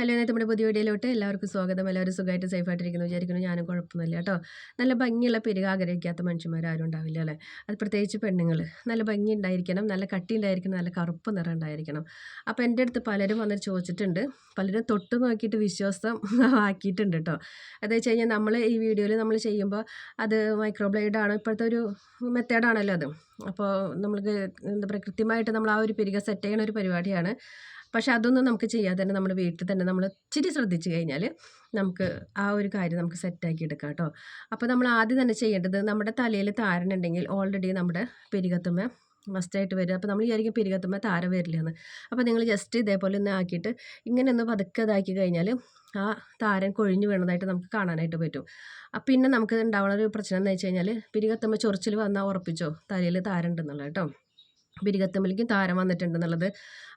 Hello ഇന്നത്തെ നമ്മുടെ പുതിയ വീഡിയോയിലോട്ട് എല്ലാവർക്കും സ്വാഗതം. എല്ലാവരും സുഖമായിട്ട് സേഫായിട്ടിരിക്കുന്നു വിചാരിക്കുന്നു. ഞാനും കുഴപ്പമൊന്നുമില്ല കേട്ടോ. നല്ല ഭംഗിയുള്ള പെരുക ആഗ്രഹിക്കാത്ത മനുഷ്യന്മാരും ഉണ്ടാവില്ല അല്ലേ? അത് പ്രത്യേകിച്ച് പെണ്ണുങ്ങൾ നല്ല ഭംഗി ഉണ്ടായിരിക്കണം നല്ല കട്ടി ഉണ്ടായിരിക്കണം നല്ല കറുപ്പ് നിറം ഉണ്ടായിരിക്കണം. അപ്പോൾ എന്റെ അടുത്ത് പലരും വന്നിട്ട് ചോദിച്ചിട്ടുണ്ട്. പലരും തൊട്ട് നോക്കിയിട്ട് വിശ്വാസം ആക്കിയിട്ടുണ്ട് കേട്ടോ. അത് വെച്ച് കഴിഞ്ഞാൽ നമ്മൾ ഈ വീഡിയോയിൽ നമ്മൾ ചെയ്യുമ്പോൾ അത് മൈക്രോബ്ലേഡാണ്. ഇപ്പോഴത്തെ ഒരു മെത്തേഡാണല്ലോ അത്. അപ്പോൾ നമ്മൾക്ക് എന്താ പറയുക കൃത്യമായിട്ട് നമ്മൾ ആ ഒരു പെരുക സെറ്റ് ചെയ്യുന്ന ഒരു പരിപാടിയാണ്. പക്ഷെ അതൊന്നും നമുക്ക് ചെയ്യാതെ തന്നെ നമ്മുടെ വീട്ടിൽ തന്നെ നമ്മൾ ഇച്ചിരി ശ്രദ്ധിച്ചു കഴിഞ്ഞാൽ നമുക്ക് ആ ഒരു കാര്യം നമുക്ക് സെറ്റാക്കി എടുക്കാം കേട്ടോ. അപ്പോൾ നമ്മൾ ആദ്യം തന്നെ ചെയ്യേണ്ടത് നമ്മുടെ തലയിൽ താരനുണ്ടെങ്കിൽ ഓൾറെഡി നമ്മുടെ പെരുകത്തുമ്മ മസ്റ്റായിട്ട് വരും അപ്പോൾ നമ്മൾ വിചാരിക്കും പെരുകത്തുമ്മ താര വരില്ലെന്ന് അപ്പോൾ നിങ്ങൾ ജസ്റ്റ് ഇതേപോലെ ഒന്ന് ആക്കിയിട്ട് ഇങ്ങനെ ഒന്ന് പതുക്കെ ഇതാക്കി കഴിഞ്ഞാൽ ആ താരൻ കൊഴിഞ്ഞു വീണതായിട്ട് നമുക്ക് കാണാനായിട്ട് പറ്റും. അപ്പം പിന്നെ നമുക്ക് ഉണ്ടാവുന്ന ഒരു പ്രശ്നം എന്ന് വെച്ച് കഴിഞ്ഞാൽ പിരികത്തുമ്മ ചൊറിച്ചിൽ വന്നാൽ ഉറപ്പിച്ചോ? തലയിൽ താരം ഉണ്ടെന്നുള്ളത് കേട്ടോ. പിരികത്തുമ്പിലേക്കും താരം വന്നിട്ടുണ്ടെന്നുള്ളത്.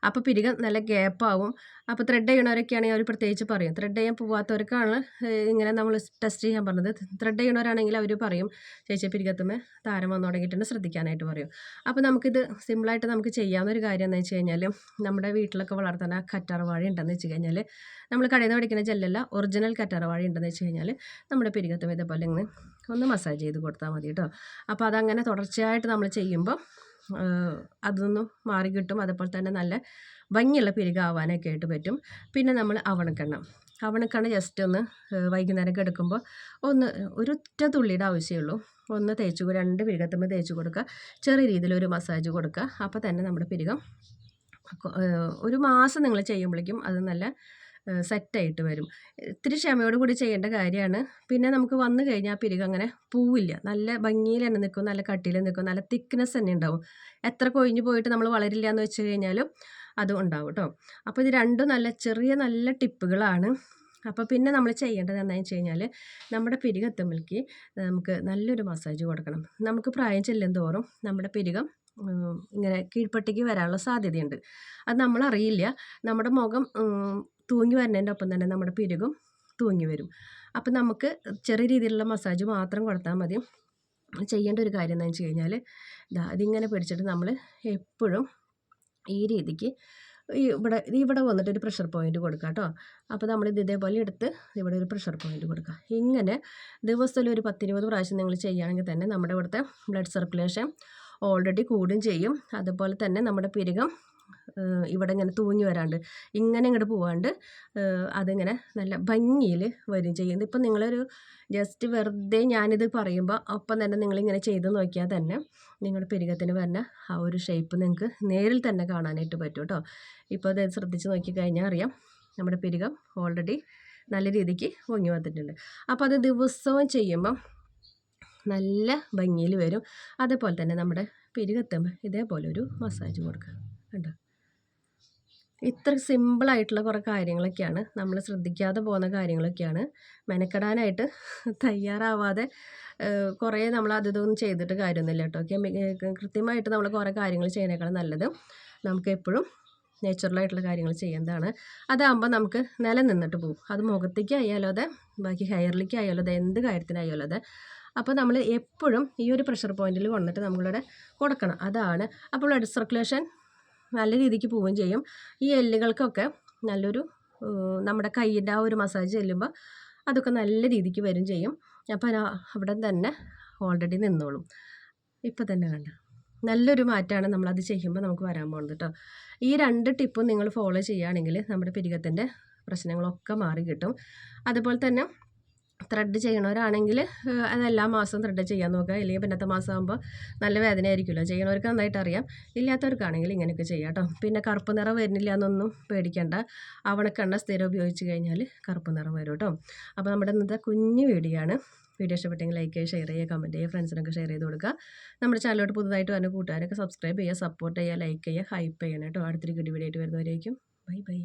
അപ്പോൾ പിരികം നല്ല ഗ്യാപ്പാവും. അപ്പോൾ ത്രെഡ് ചെയ്യണവരൊക്കെയാണെങ്കിൽ അവർ പ്രത്യേകിച്ച് പറയും. ത്രെഡ് ചെയ്യാൻ പോവാത്തവർക്കാണ് ഇങ്ങനെ നമ്മൾ ടെസ്റ്റ് ചെയ്യാൻ പറഞ്ഞത്. ത്രെഡ് ചെയ്യണവരാണെങ്കിൽ അവർ പറയും ചേച്ചി പിരികത്തുമ്മേ താരം വന്നു തുടങ്ങിയിട്ടുണ്ട്. ശ്രദ്ധിക്കാനായിട്ട് പറയും. അപ്പോൾ നമുക്കിത് സിമ്പിളായിട്ട് നമുക്ക് ചെയ്യാവുന്ന ഒരു കാര്യം എന്ന് വെച്ച് കഴിഞ്ഞാൽ നമ്മുടെ വീട്ടിലൊക്കെ വളർത്തുന്ന കറ്റാർവാഴ ഉണ്ടെന്ന് വെച്ച് കഴിഞ്ഞാൽ നമ്മൾ കടയിൽ നിന്ന് പഠിക്കുന്ന ജെല്ലല്ല ഒറിജിനൽ കറ്റാർവാഴ ഉണ്ടെന്ന് വെച്ച് കഴിഞ്ഞാൽ നമ്മുടെ പിരികത്തുമ്മ ഇതേപോലെ ഇങ്ങനെ ഒന്ന് മസാജ് ചെയ്ത് കൊടുത്താൽ മതി കേട്ടോ. അപ്പോൾ അതങ്ങനെ തുടർച്ചയായിട്ട് നമ്മൾ ചെയ്യുമ്പോൾ അതൊന്നും മാറി കിട്ടും. അതുപോലെ തന്നെ നല്ല ഭംഗിയുള്ള പിരികാവാനൊക്കെ ആയിട്ട് പറ്റും. പിന്നെ നമ്മൾ അവണക്കെണ്ണ. അവണക്കെണ്ണ ജസ്റ്റ് ഒന്ന് വൈകുന്നേരം കിടക്കുമ്പോൾ ഒന്ന് ഒരൊറ്റ തുള്ളിയുടെ ആവശ്യമുള്ളൂ ഒന്ന് തേച്ച് രണ്ട് പിരികത്തുമ്പോൾ തേച്ച് കൊടുക്കുക. ചെറിയ രീതിയിൽ ഒരു മസാജ് കൊടുക്കുക. അപ്പോൾ തന്നെ നമ്മുടെ പിരികം ഒരു മാസം നിങ്ങൾ ചെയ്യുമ്പോഴേക്കും അത് നല്ല സെറ്റായിട്ട് വരും. ഇത്തിരി ക്ഷമയോട് കൂടി ചെയ്യേണ്ട കാര്യമാണ്. പിന്നെ നമുക്ക് വന്നു കഴിഞ്ഞാൽ പിരികം അങ്ങനെ പൂവില്ല. നല്ല ഭംഗിയിൽ തന്നെ നിൽക്കും. നല്ല കട്ടിയിൽ നിൽക്കും. നല്ല തിക്നെസ് തന്നെ ഉണ്ടാവും. എത്ര കൊഴിഞ്ഞു പോയിട്ട് നമ്മൾ വളരില്ല എന്ന് വെച്ച് കഴിഞ്ഞാലും അതും ഉണ്ടാവും കേട്ടോ. അപ്പോൾ ഇത് രണ്ടും നല്ല ചെറിയ നല്ല ടിപ്പുകളാണ്. അപ്പോൾ പിന്നെ നമ്മൾ ചെയ്യേണ്ടത് എന്താണെന്ന് വെച്ച് കഴിഞ്ഞാൽ നമ്മുടെ പിരികത്തുമ്പിലേക്ക് നമുക്ക് നല്ലൊരു മസാജ് കൊടുക്കണം. നമുക്ക് പ്രായം ചെല്ലും തോറും നമ്മുടെ പിരികം ഇങ്ങനെ കീഴ്പട്ടിക്ക് വരാനുള്ള സാധ്യതയുണ്ട്. അത് നമ്മളറിയില്ല. നമ്മുടെ മുഖം തൂങ്ങി വരുന്നതിന്റെ ഒപ്പം തന്നെ നമ്മുടെ പിരുകും തൂങ്ങി വരും. അപ്പം നമുക്ക് ചെറിയ രീതിയിലുള്ള മസാജ് മാത്രം കൊടുത്താൽ മതി. ചെയ്യേണ്ട ഒരു കാര്യം എന്താണെന്ന് വെച്ച് കഴിഞ്ഞാൽ ഇതാ ഇതിങ്ങനെ പിടിച്ചിട്ട് നമ്മൾ എപ്പോഴും ഈ രീതിക്ക് ഇവിടെ ഇവിടെ വന്നിട്ട് ഒരു പ്രഷർ പോയിന്റ് കൊടുക്കുക കേട്ടോ. അപ്പോൾ നമ്മൾ ഇത് ഇതേപോലെ എടുത്ത് ഇവിടെ ഒരു പ്രഷർ പോയിന്റ് കൊടുക്കുക. ഇങ്ങനെ ദിവസത്തിൽ ഒരു പത്തിരുപത് പ്രാവശ്യം നിങ്ങൾ ചെയ്യുകയാണെങ്കിൽ തന്നെ നമ്മുടെ ഇവിടുത്തെ ബ്ലഡ് സർക്കുലേഷൻ ഓൾറെഡി കൂടും ചെയ്യും. അതുപോലെ തന്നെ നമ്മുടെ പിരുകം ഇവിടെ ഇങ്ങനെ തൂങ്ങി വരാണ്ട് ഇങ്ങനെ ഇങ്ങോട്ട് പോവാണ്ട് അതിങ്ങനെ നല്ല ഭംഗിയിൽ വരും ചെയ്യുന്നത്. ഇപ്പം നിങ്ങളൊരു ജസ്റ്റ് വെറുതെ ഞാനിത് പറയുമ്പോൾ ഒപ്പം തന്നെ നിങ്ങളിങ്ങനെ ചെയ്ത് നോക്കിയാൽ തന്നെ നിങ്ങളുടെ പെരുകത്തിന് വരുന്ന ആ ഒരു ഷേപ്പ് നിങ്ങൾക്ക് നേരിൽ തന്നെ കാണാനായിട്ട് പറ്റും കേട്ടോ. ഇപ്പോൾ അത് ശ്രദ്ധിച്ച് നോക്കിക്കഴിഞ്ഞാൽ അറിയാം നമ്മുടെ പെരുകം ഓൾറെഡി നല്ല രീതിക്ക് പൊങ്ങി വന്നിട്ടുണ്ട്. അപ്പോൾ അത് ദിവസവും ചെയ്യുമ്പം നല്ല ഭംഗിയിൽ വരും. അതേപോലെ തന്നെ നമ്മുടെ പെരുകത്തുമ്പോൾ ഇതേപോലെ ഒരു മസാജ് കൊടുക്കുക കണ്ടോ? ഇത്ര സിമ്പിളായിട്ടുള്ള കുറേ കാര്യങ്ങളൊക്കെയാണ്. നമ്മൾ ശ്രദ്ധിക്കാതെ പോകുന്ന കാര്യങ്ങളൊക്കെയാണ്. മെനക്കെടാനായിട്ട് തയ്യാറാവാതെ കുറേ നമ്മൾ അത് ഇതൊന്നും ചെയ്തിട്ട് കാര്യമൊന്നുമില്ല കേട്ടോ. കൃത്യമായിട്ട് നമ്മൾ കുറേ കാര്യങ്ങൾ ചെയ്യുന്നേക്കാൾ നല്ലത് നമുക്ക് എപ്പോഴും നാച്ചുറലായിട്ടുള്ള കാര്യങ്ങൾ ചെയ്യുന്നതാണ് അതാകുമ്പോൾ നമുക്ക് നിലനിന്നിട്ട് പോകും. അത് മുഖത്തേക്ക് ആയാലോ അതെ ബാക്കി ഹെയറിലേക്ക് ആയാലോ അതെ എന്ത് കാര്യത്തിനായാലോ അതെ. അപ്പോൾ നമ്മൾ എപ്പോഴും ഈ ഒരു പ്രഷർ പോയിന്റിൽ വന്നിട്ട് നമ്മളിവിടെ കൊടുക്കണം. അതാണ്. അപ്പോൾ ബ്ലഡ് സർക്കുലേഷൻ നല്ല രീതിക്ക് പോവുകയും ചെയ്യും. ഈ എല്ലുകൾക്കൊക്കെ നല്ലൊരു നമ്മുടെ കൈയിന്റെ ആ ഒരു മസാജ് ചെല്ലുമ്പോൾ അതൊക്കെ നല്ല രീതിക്ക് വരും ചെയ്യും. അപ്പോൾ അവിടെ തന്നെ ഓൾറെഡി നിന്നോളും. ഇപ്പം തന്നെ കണ്ട? നല്ലൊരു മാറ്റമാണ് നമ്മളത് ചെയ്യുമ്പോൾ നമുക്ക് വരാൻ പോകുന്നത് കേട്ടോ ഈ രണ്ട് ടിപ്പും നിങ്ങൾ ഫോളോ ചെയ്യുകയാണെങ്കിൽ നമ്മുടെ പിരികത്തിന്റെ പ്രശ്നങ്ങളൊക്കെ മാറി കിട്ടും അതുപോലെ തന്നെ ത്രെഡ് ചെയ്യണവരാണെങ്കിൽ അതെല്ലാ മാസവും ത്രെഡ് ചെയ്യാൻ നോക്കുക. അല്ലെങ്കിൽ പിന്നത്തെ മാസം ആകുമ്പോൾ നല്ല വേദന ആയിരിക്കുമല്ലോ ചെയ്യണവർക്ക് നന്നായിട്ട് അറിയാം. ഇല്ലാത്തവർക്കാണെങ്കിൽ ഇങ്ങനെയൊക്കെ ചെയ്യാം കേട്ടോ. പിന്നെ കറുപ്പ് നിറം വരുന്നില്ല എന്നൊന്നും പേടിക്കേണ്ട. അവണക്കെണ്ണ സ്ഥിരം ഉപയോഗിച്ച് കഴിഞ്ഞാൽ കറുപ്പ് നിറം വരും കേട്ടോ. അപ്പോൾ നമ്മുടെ ഇന്നത്തെ കുഞ്ഞു വീഡിയോ ആണ്. വീഡിയോ ഇഷ്ടപ്പെട്ടെങ്കിൽ ലൈക്ക് ചെയ്യുക ഷെയർ ചെയ്യുക കമന്റ് ചെയ്യുക ഫ്രണ്ട്സിനൊക്കെ ഷെയർ ചെയ്ത് കൊടുക്കുക. നമ്മുടെ ചാനലോട്ട് പുതുതായിട്ട് വരുന്ന കൂട്ടുകാരൊക്കെ സബ്സ്ക്രൈബ് ചെയ്യുക സപ്പോർട്ട് ചെയ്യുക ലൈക്ക് ചെയ്യുക ഹൈപ്പ് ചെയ്യണം കേട്ടോ. അടുത്തൊരു വീഡിയോ ആയിട്ട് വരുന്നവരേക്കും. Bye bye